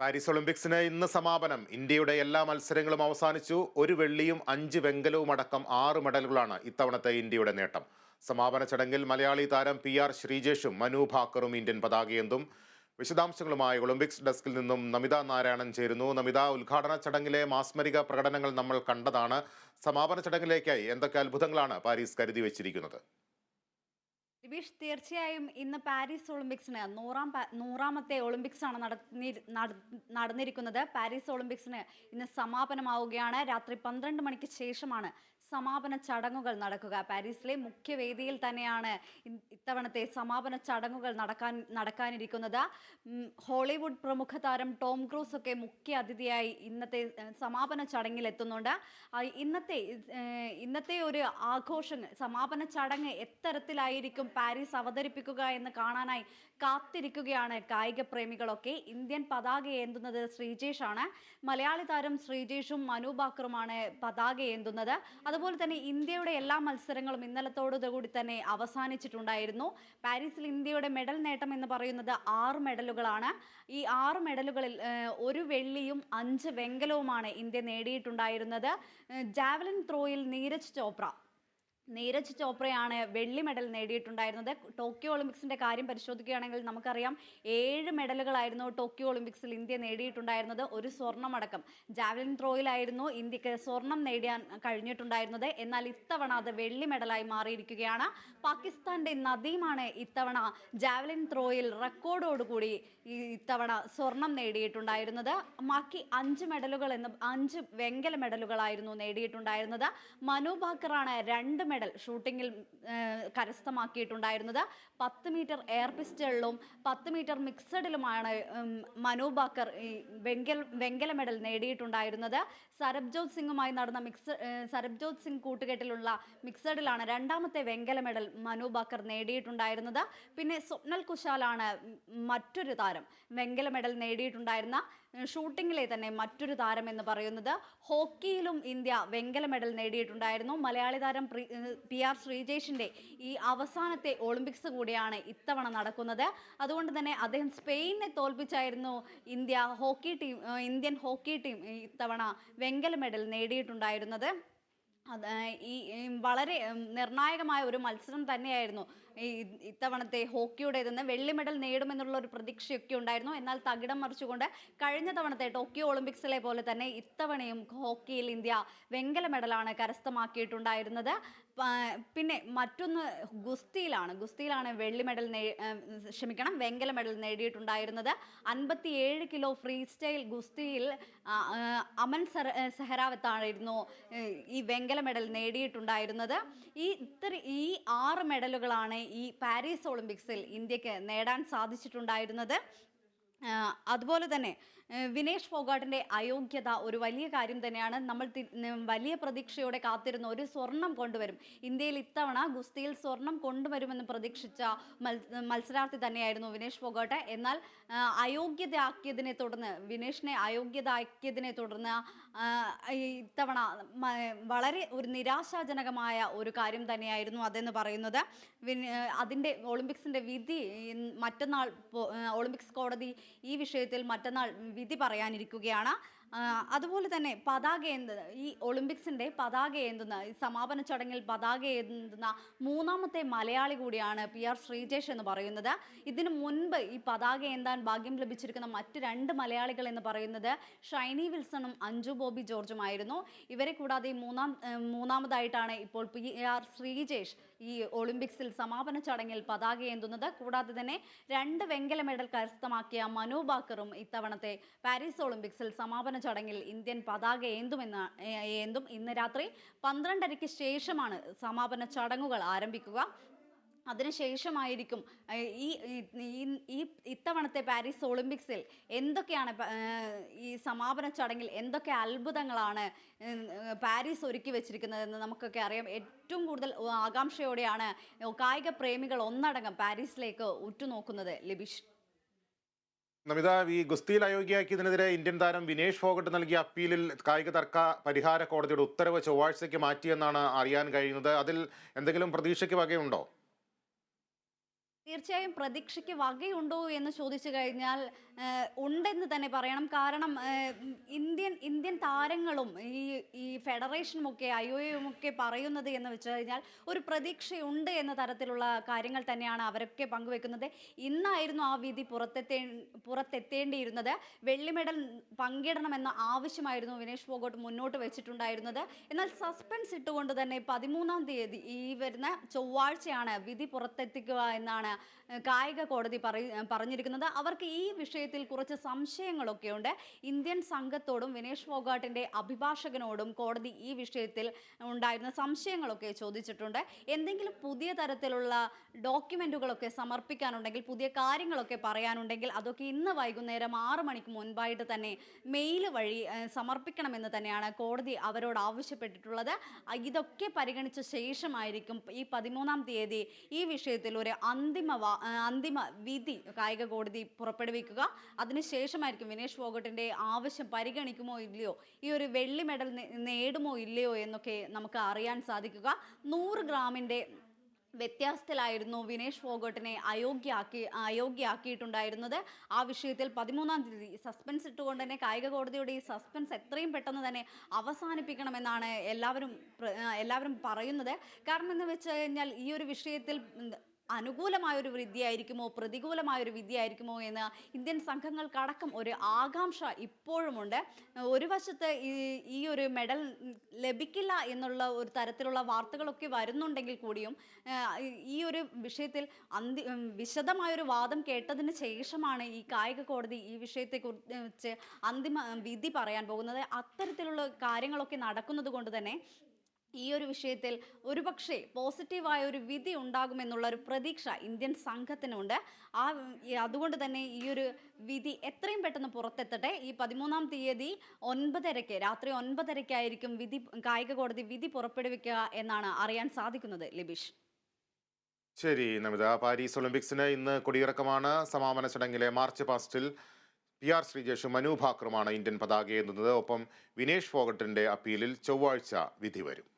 Paris ഒളിമ്പിക്സിന് ഇന്ന് സമാപനം. ഇന്ത്യയുടെ എല്ലാ മത്സരങ്ങളും അവസാനിച്ചു. ഒരു വെള്ളിയും അഞ്ച് വെങ്കലവും അടക്കം ആറ് മെഡലുകളാണ് ഇത്തവണത്തെ ഇന്ത്യയുടെ നേട്ടം. സമാപന ചടങ്ങിൽ മലയാളി താരം പി ആർ ശ്രീജേഷും മനു ഭാക്കറും ഇന്ത്യൻ പതാകയേന്തും. വിശദാംശങ്ങളുമായി ഒളിമ്പിക്സ് ഡെസ്കിൽ നിന്നും നമിത നാരായണൻ ചേരുന്നു. നമിത ഉദ്ഘാടന ചടങ്ങിലെ മാസ്മരിക പ്രകടനങ്ങൾ നമ്മൾ കണ്ടതാണ്. സമാപന ചടങ്ങിലേക്കായി എന്തൊക്കെ അത്ഭുതങ്ങളാണ് പാരീസ് കരുതി വെച്ചിരിക്കുന്നത് ദിബീഷ് തീർച്ചയായും ഇന്ന് പാരീസ് ഒളിമ്പിക്സിന് നൂറാം നൂറാമത്തെ ഒളിമ്പിക്സാണ് നടന്നി നടന്നിരിക്കുന്നത്. പാരീസ് ഒളിമ്പിക്സിന് ഇന്ന് സമാപനമാവുകയാണ്. രാത്രി പന്ത്രണ്ട് മണിക്ക് ശേഷമാണ് സമാപന ചടങ്ങുകൾ നടക്കുക. പാരീസിലെ മുഖ്യവേദിയിൽ തന്നെയാണ് ഇത്തവണത്തെ സമാപന ചടങ്ങുകൾ നടക്കാൻ നടക്കാനിരിക്കുന്നത്. ഹോളിവുഡ് പ്രമുഖ താരം ടോം ക്രൂസ് ഒക്കെ മുഖ്യ അതിഥിയായി ഇന്നത്തെ സമാപന ചടങ്ങിൽ എത്തുന്നുണ്ട് ഇന്നത്തെ ഇന്നത്തെ ഒരു ആഘോഷം സമാപന ചടങ്ങ് എത്തരത്തിലായിരിക്കും പാരീസ് അവതരിപ്പിക്കുക എന്ന് കാണാനായി കാത്തിരിക്കുകയാണ് കായിക പ്രേമികളൊക്കെ. ഇന്ത്യൻ പതാക ഏന്തുന്നത് ശ്രീജേഷാണ്. മലയാളി താരം ശ്രീജേഷും മനു ബാക്കറുമാണ് പതാക ഏന്തുന്നത്. അതുപോലെ തന്നെ ഇന്ത്യയുടെ എല്ലാ മത്സരങ്ങളും ഇന്നലത്തോടുകൂടി തന്നെ അവസാനിച്ചിട്ടുണ്ടായിരുന്നു. പാരീസിൽ ഇന്ത്യയുടെ മെഡൽ നേട്ടം എന്ന് പറയുന്നത് ആറ് മെഡലുകളാണ്. ഈ ആറ് മെഡലുകളിൽ ഒരു വെള്ളിയും അഞ്ച് വെങ്കലവുമാണ് ഇന്ത്യ നേടിയിട്ടുണ്ടായിരുന്നത്. ജാവലിൻ ത്രോയിൽ നീരജ് ചോപ്ര നീരജ് ചോപ്രയാണ് വെള്ളി മെഡൽ നേടിയിട്ടുണ്ടായിരുന്നത്. ടോക്കിയോ ഒളിമ്പിക്സിന്റെ കാര്യം പരിശോധിക്കുകയാണെങ്കിൽ നമുക്കറിയാം ഏഴ് മെഡലുകളായിരുന്നു ടോക്കിയോ ഒളിമ്പിക്സിൽ ഇന്ത്യ നേടിയിട്ടുണ്ടായിരുന്നത്. ഒരു സ്വർണമടക്കം ജാവലിൻ ത്രോയിലായിരുന്നു ഇന്ത്യയ്ക്ക് സ്വർണം നേടിയാൻ കഴിഞ്ഞിട്ടുണ്ടായിരുന്നത്. എന്നാൽ ഇത്തവണ അത് വെള്ളി മെഡലായി മാറിയിരിക്കുകയാണ്. പാകിസ്ഥാന്റെ നദീമാണ് ഇത്തവണ ജാവലിൻ ത്രോയിൽ റെക്കോർഡോടുകൂടി ഇത്തവണ സ്വർണം നേടിയിട്ടുണ്ടായിരുന്നത്. ബാക്കി അഞ്ച് മെഡലുകൾ എന്ന് അഞ്ച് വെങ്കല മെഡലുകളായിരുന്നു നേടിയിട്ടുണ്ടായിരുന്നത്. മനു ഭാക്കറാണ് രണ്ട് മെഡൽ ഷൂട്ടിങ്ങിൽ കരസ്ഥമാക്കിയിട്ടുണ്ടായിരുന്നത്. പത്ത് മീറ്റർ എയർ പിസ്റ്റളിലും പത്ത് മീറ്റർ മിക്സഡിലുമാണ് മനു ബാക്കർ ഈ വെങ്കൽ വെങ്കല മെഡൽ നേടിയിട്ടുണ്ടായിരുന്നത്. സരബ്ജോത് സിംഗുമായി നടന്ന മിക്സ് സരബ്ജോത് സിംഗ് കൂട്ടുകെട്ടിലുള്ള മിക്സഡിലാണ് രണ്ടാമത്തെ വെങ്കല മെഡൽ മനു ബാക്കർ നേടിയിട്ടുണ്ടായിരുന്നത്. പിന്നെ സ്വപ്നൽ കുശാലാണ് മറ്റൊരു താരം വെങ്കല മെഡൽ നേടിയിട്ടുണ്ടായിരുന്ന ഷൂട്ടിങ്ങിലെ തന്നെ മറ്റൊരു താരം എന്ന് പറയുന്നത് ഹോക്കിയിലും ഇന്ത്യ വെങ്കല മെഡൽ നേടിയിട്ടുണ്ടായിരുന്നു. മലയാളി താരം പി ആർ ശ്രീജേഷിന്റെ ഈ അവസാനത്തെ ഒളിമ്പിക്സ് കൂടിയാണ് ഇത്തവണ നടക്കുന്നത്. അതുകൊണ്ട് തന്നെ അദ്ദേഹം സ്പെയിനെ തോൽപ്പിച്ചായിരുന്നു India hockey team Indian hockey team ഇത്തവണ വെങ്കല മെഡൽ നേടിയിട്ടുണ്ടായിരുന്നത്. അത് ഈ വളരെ നിർണായകമായ ഒരു മത്സരം തന്നെയായിരുന്നു ഈ ഇത്തവണത്തെ ഹോക്കിയുടേതെന്ന്. വെള്ളി മെഡൽ നേടുമെന്നുള്ള ഒരു പ്രതീക്ഷയൊക്കെ ഉണ്ടായിരുന്നു. എന്നാൽ തകിടം മറിച്ചുകൊണ്ട് കഴിഞ്ഞ തവണത്തെ ടോക്കിയോ ഒളിമ്പിക്സിലെ പോലെ തന്നെ ഇത്തവണയും ഹോക്കിയിൽ ഇന്ത്യ വെങ്കല മെഡലാണ് കരസ്ഥമാക്കിയിട്ടുണ്ടായിരുന്നത്. പിന്നെ മറ്റൊന്ന് ഗുസ്തിയിലാണ്. ഗുസ്തിയിലാണ് വെള്ളി മെഡൽ ക്ഷമിക്കണം വെങ്കല മെഡൽ നേടിയിട്ടുണ്ടായിരുന്നത്. അൻപത്തിയേഴ് കിലോ ഫ്രീ സ്റ്റൈൽ ഗുസ്തിയിൽ അമൻ സർ സെഹറാവത്തായിരുന്നു ഈ വെങ്കല മെഡൽ നേടിയിട്ടുണ്ടായിരുന്നത്. ഈ ഇത്ര ഈ ആറ് മെഡലുകളാണ് ഈ പാരീസ് ഒളിമ്പിക്സിൽ ഇന്ത്യയ്ക്ക് നേടാൻ സാധിച്ചിട്ടുണ്ടായിരുന്നത്. അതുപോലെ തന്നെ വിനേഷ് ഫോഗാട്ടിന്റെ അയോഗ്യത ഒരു വലിയ കാര്യം തന്നെയാണ്. നമ്മൾ വലിയ പ്രതീക്ഷയോടെ കാത്തിരുന്ന ഒരു സ്വർണം കൊണ്ടുവരും. ഇന്ത്യയിൽ ഇത്തവണ ഗുസ്തിയിൽ സ്വർണം കൊണ്ടുവരുമെന്ന് പ്രതീക്ഷിച്ച മത്സ- മത്സരാർത്ഥി തന്നെയായിരുന്നു വിനേഷ് ഫോഗാട്ട്. എന്നാൽ അയോഗ്യതയാക്കിയതിനെ തുടർന്ന് വിനേഷിനെ അയോഗ്യതയാക്കിയതിനെ തുടർന്ന് ഇത്തവണ വളരെ ഒരു നിരാശാജനകമായ ഒരു കാര്യം തന്നെയായിരുന്നു അതെന്ന് പറയുന്നത്. അതിന്റെ ഒളിമ്പിക്സിന്റെ വിധി മറ്റന്നാൾ ഒളിമ്പിക്സ് കോടതി ഈ വിഷയത്തിൽ മറ്റന്നാൾ വിധി പറയാനിരിക്കുകയാണ്. അതുപോലെ തന്നെ പതാക ഏന്തുന്ന ഈ ഒളിമ്പിക്സിന്റെ പതാക ഏന്തുന്ന ഈ സമാപന ചടങ്ങിൽ പതാക ഏന്തുന്ന മൂന്നാമത്തെ മലയാളി കൂടിയാണ് പി ആർ ശ്രീജേഷ് എന്ന് പറയുന്നത്. ഇതിനു മുൻപ് ഈ പതാക ഏന്താൻ ഭാഗ്യം ലഭിച്ചിരിക്കുന്ന മറ്റ് രണ്ട് മലയാളികൾ എന്ന് പറയുന്നത് ഷൈനി വിൽസണും അഞ്ജു ബോബി ജോർജുമായിരുന്നു ഇവരെ കൂടാതെ മൂന്നാം മൂന്നാമതായിട്ടാണ് ഇപ്പോൾ പി ആർ ശ്രീജേഷ് ഈ ഒളിമ്പിക്സിൽ സമാപന ചടങ്ങിൽ പതാക ഏന്തുന്നത്. കൂടാതെ തന്നെ രണ്ട് വെങ്കല മെഡൽ കരസ്ഥമാക്കിയ മനു ബാക്കറും ഇത്തവണത്തെ പാരീസ് ഒളിമ്പിക്സിൽ സമാപന ചടങ്ങിൽ ഇന്ത്യൻ പതാക ഏന്തുമെന്ന് ഏന്തും ഇന്ന് രാത്രി പന്ത്രണ്ടരയ്ക്ക് ശേഷമാണ് സമാപന ചടങ്ങുകൾ ആരംഭിക്കുക. അതിനുശേഷമായിരിക്കും ഈ- ഈ ഇത്തവണത്തെ പാരീസ് ഒളിമ്പിക്സിൽ എന്തൊക്കെയാണ് ഈ സമാപന ചടങ്ങിൽ എന്തൊക്കെ അത്ഭുതങ്ങളാണ് പാരീസ് ഒരുക്കി വെച്ചിരിക്കുന്നതെന്ന് നമുക്കൊക്കെ അറിയാം. ഏറ്റവും കൂടുതൽ ആകാംക്ഷയോടെയാണ് കായിക പ്രേമികൾ ഒന്നടങ്കം പാരീസിലേക്ക് ഉറ്റുനോക്കുന്നത്. ലിബിഷ് നമിത ഈ ഗുസ്തിയിൽ അയോഗ്യയാക്കിയതിനെതിരെ ഇന്ത്യൻ താരം വിനേഷ് ഫോഗട്ട് നൽകിയ അപ്പീലിൽ കായിക തർക്ക പരിഹാര കോടതിയുടെ ഉത്തരവ് ചൊവ്വാഴ്ചയ്ക്ക് മാറ്റിയെന്നാണ് അറിയാൻ കഴിയുന്നത്. അതിൽ എന്തെങ്കിലും പ്രതീക്ഷയ്ക്ക് വകയുണ്ടോ? തീർച്ചയായും പ്രതീക്ഷയ്ക്ക് വകയുണ്ടോ എന്ന് ചോദിച്ചു കഴിഞ്ഞാൽ ഉണ്ടെന്ന് തന്നെ പറയണം. കാരണം ഇന്ത്യൻ ഇന്ത്യൻ താരങ്ങളും ഈ ഈ ഫെഡറേഷനും ഒക്കെ ഐ ഒയും ഒക്കെ പറയുന്നത് എന്ന് വെച്ച് കഴിഞ്ഞാൽ ഒരു പ്രതീക്ഷയുണ്ട് എന്ന തരത്തിലുള്ള കാര്യങ്ങൾ തന്നെയാണ് അവരൊക്കെ പങ്കുവെക്കുന്നത്. ഇന്നായിരുന്നു ആ വിധി പുറത്തെത്തേ പുറത്തെത്തേണ്ടിയിരുന്നത്. വെള്ളി മെഡൽ പങ്കിടണമെന്ന ആവശ്യമായിരുന്നു വിനേഷ് ഫോഗോട്ട് മുന്നോട്ട് വെച്ചിട്ടുണ്ടായിരുന്നത്. എന്നാൽ സസ്പെൻസ് ഇട്ടുകൊണ്ട് തന്നെ പതിമൂന്നാം തീയതി ഈ വരുന്ന ചൊവ്വാഴ്ചയാണ് വിധി പുറത്തെത്തിക്കുക എന്നാണ് കായിക കോടതി പറഞ്ഞിരിക്കുന്നത് അവർക്ക് ഈ വിഷയത്തിൽ കുറച്ച് സംശയങ്ങളൊക്കെയുണ്ട് ഇന്ത്യൻ സംഘത്തോടും വിനേഷ് ഫോഗാട്ടിന്റെ അഭിഭാഷകനോടും കോടതി ഈ വിഷയത്തിൽ ഉണ്ടായിരുന്ന സംശയങ്ങളൊക്കെ ചോദിച്ചിട്ടുണ്ട്. എന്തെങ്കിലും പുതിയ തരത്തിലുള്ള ഡോക്യുമെന്റുകളൊക്കെ സമർപ്പിക്കാനുണ്ടെങ്കിൽ പുതിയ കാര്യങ്ങളൊക്കെ പറയാനുണ്ടെങ്കിൽ അതൊക്കെ ഇന്ന് വൈകുന്നേരം ആറ് മണിക്ക് മുൻപായിട്ട് തന്നെ മെയിൽ വഴി സമർപ്പിക്കണമെന്ന് തന്നെയാണ് കോടതി അവരോട് ആവശ്യപ്പെട്ടിട്ടുള്ളത്. ഇതൊക്കെ പരിഗണിച്ച ശേഷമായിരിക്കും ഈ പതിമൂന്നാം തീയതി ഈ വിഷയത്തിൽ ഒരു അന്തിമ ഏഹ്, അന്തിമ വിധി കായിക കോടതി പുറപ്പെടുവിക്കുക. അതിനുശേഷമായിരിക്കും വിനേഷ് ഫോഗട്ടിന്റെ ആവശ്യം പരിഗണിക്കുമോ ഇല്ലയോ? ഈ ഒരു വെള്ളി മെഡൽ നേടുമോ ഇല്ലയോ എന്നൊക്കെ നമുക്ക് അറിയാൻ സാധിക്കുക. നൂറ് ഗ്രാമിന്റെ വ്യത്യാസത്തിലായിരുന്നു വിനേഷ് ഫോഗട്ടിനെ അയോഗ്യയാക്കി അയോഗ്യയാക്കിയിട്ടുണ്ടായിരുന്നത് ആ വിഷയത്തിൽ പതിമൂന്നാം തീയതി സസ്പെൻസ് ഇട്ടുകൊണ്ട് തന്നെ കായിക കോടതിയുടെ ഈ സസ്പെൻസ് എത്രയും പെട്ടെന്ന് തന്നെ അവസാനിപ്പിക്കണമെന്നാണ് എല്ലാവരും എല്ലാവരും പറയുന്നത്. കാരണം എന്ന് വെച്ച് കഴിഞ്ഞാൽ ഈ ഒരു വിഷയത്തിൽ ഉം, വിദ്യയായിരിക്കുമോ പ്രതികൂലമായൊരു വിദ്യയായിരിക്കുമോ എന്ന് ഇന്ത്യൻ സംഘങ്ങൾക്കടക്കം ഒരു ആകാംക്ഷ ഇപ്പോഴുമുണ്ട്. ഒരു വശത്ത് ഈ ഒരു മെഡൽ ലഭിക്കില്ല എന്നുള്ള ഒരു തരത്തിലുള്ള വാർത്തകളൊക്കെ വരുന്നുണ്ടെങ്കിൽ കൂടിയും ഈ- ഒരു വിഷയത്തിൽ അന്തി വിശദമായൊരു വാദം കേട്ടതിന് ശേഷമാണ് ഈ കായിക കോടതി ഈ വിഷയത്തെക്കുറിച്ച് അന്തിമ വിധി പറയാൻ പോകുന്നത്. അത്തരത്തിലുള്ള കാര്യങ്ങളൊക്കെ നടക്കുന്നത് കൊണ്ട് തന്നെ ഈ ഒരു വിഷയത്തിൽ ഒരുപക്ഷെ പോസിറ്റീവായ ഒരു വിധി ഉണ്ടാകുമെന്നുള്ള ഒരു പ്രതീക്ഷ ഇന്ത്യൻ സംഘത്തിനുണ്ട്. ആ അതുകൊണ്ട് തന്നെ ഈ ഒരു വിധി എത്രയും പെട്ടെന്ന് പുറത്തെത്തട്ടെ. ഈ പതിമൂന്നാം തീയതി ഒൻപതരയ്ക്ക് രാത്രി ഒൻപതരയ്ക്കായിരിക്കും വിധി കായിക കോടതി വിധി പുറപ്പെടുവിക്കുക എന്നാണ് അറിയാൻ സാധിക്കുന്നത് ലിബിഷ്. ശരി നമിത. പാരീസ് ഒളിമ്പിക്സിന് ഇന്ന് കൊടിയിറക്കമാണ്. സമാപന ചടങ്ങിലെ മാർച്ച് പാസ്റ്റിൽ പി ആർ ശ്രീജേഷും മനു ഭാക്കറുമാണ് ഇന്ത്യൻ പതാകയേന്തുന്നത്. ഒപ്പം വിനേഷ് ഫോഗട്ടിന്റെ അപ്പീലിൽ ചൊവ്വാഴ്ച വിധി വരും.